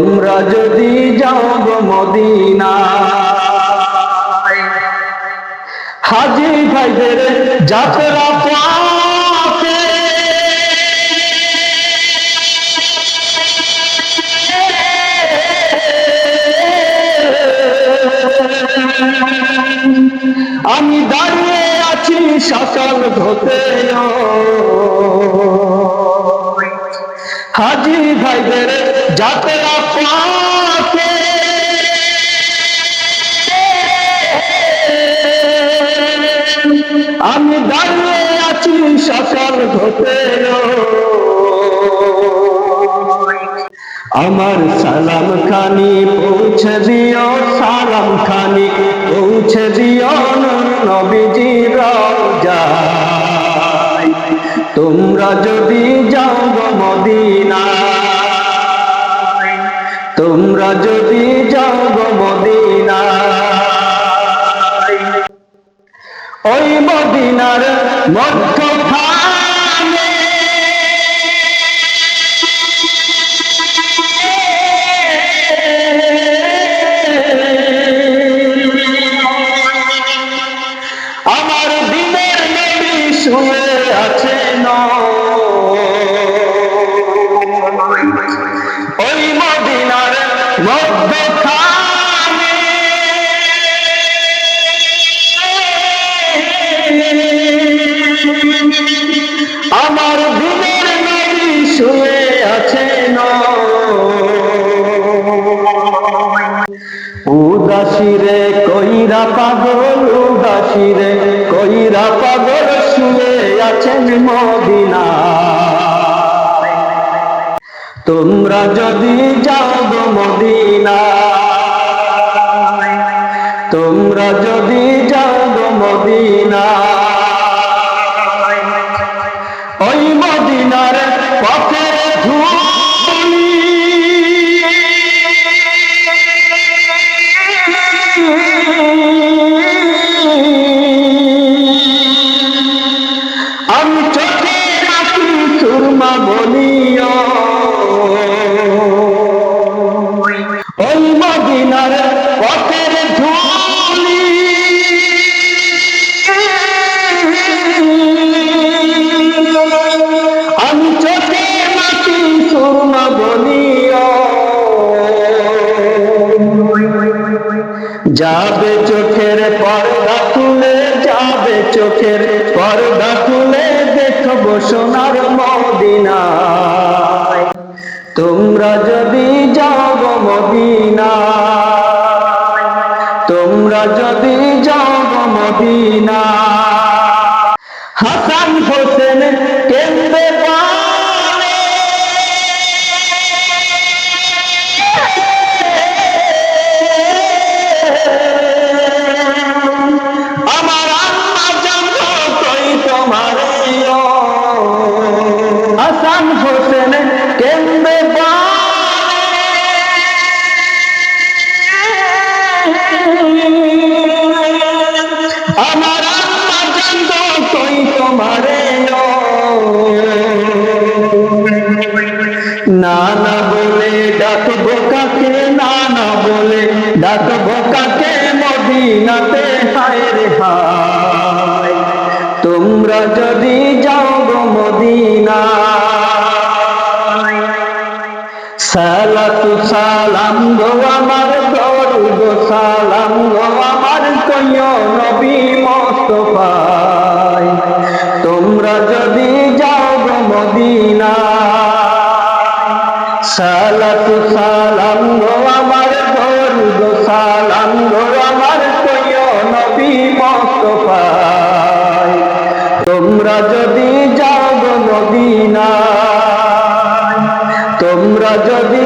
তোমরা যদি যাও গো মদিনায় হাজি ভাইদের যাত্রা পাকে আমি দাঁড়িয়ে আছি সকাল ধতে হাজি ভাইদের পাকে। আমি দাঁড়িয়ে আছি সকাল ধতে আমার সালাম খানি পৌঁছে দিও, সালাম খানি পৌঁছে দিও নবীজি রাজায় তোমরা যদি যাও গো মদিনায় তোমরা যদি যাও গো মদিনায় ওই মদিনার আমার ওই মদিনার মধ্যখানে আমার দিনের নবী শুয়ে আছেন উদাসীরে কইরা পাগল, উদাসীরে কইরা পাগল শুয়ে আছেন মদিনা। তোমরা যদি যাও গো মদিনা তোমরা যদি যাও গো মদিনা ওই মদিনার পথে ধুলি যাবে চোখের পর্দা তুলে যাবে চোখের পর্দা তুলে দেখব সোনার মদিনা তোমরা যদি যাও মদিনা তোমরা যদি যাও গো আম্মা জানো কই তোমারে না না বলে ডাকবো কাকে না বলে ডাকবো কাকে, মদিনাতে হায় রে হায়। তোমরা যদি যাও গো মদিনা সালাতু সালাম গো আমার দরুদ, সালাম গো আমার কইও নবী মোস্তফায় তোমরা যদি যাও গো মদিনা সালাতু সালাম গো আমার দরুদ সালাম গো আমার কইও নবী মোস্তফায় তোমরা যদি যাও গো মদিনায়, তোমরা যদি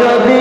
যদি